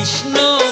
Vishnu.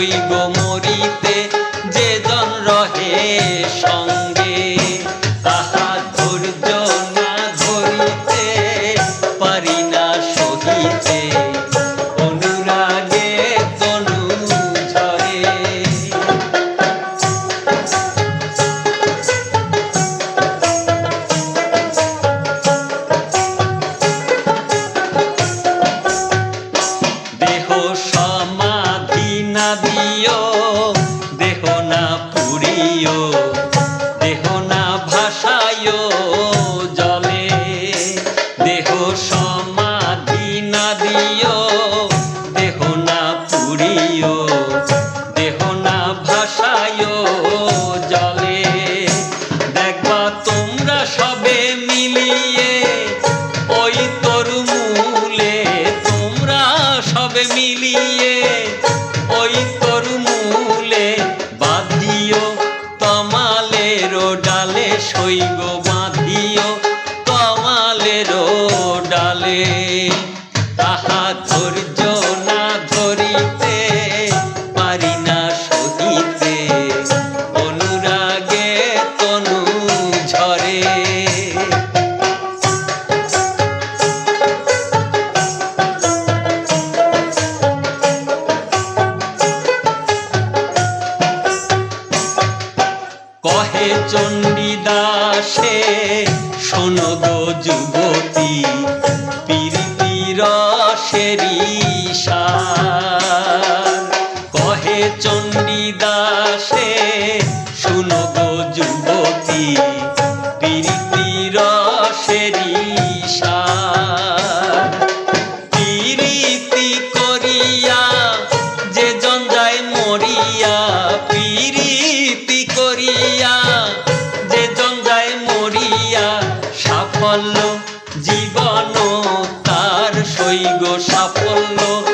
হই গো মরি little আছে চণ্ডীদাসে গো যুবতী পিরিতি রসেরী। জয় গো সাফল্য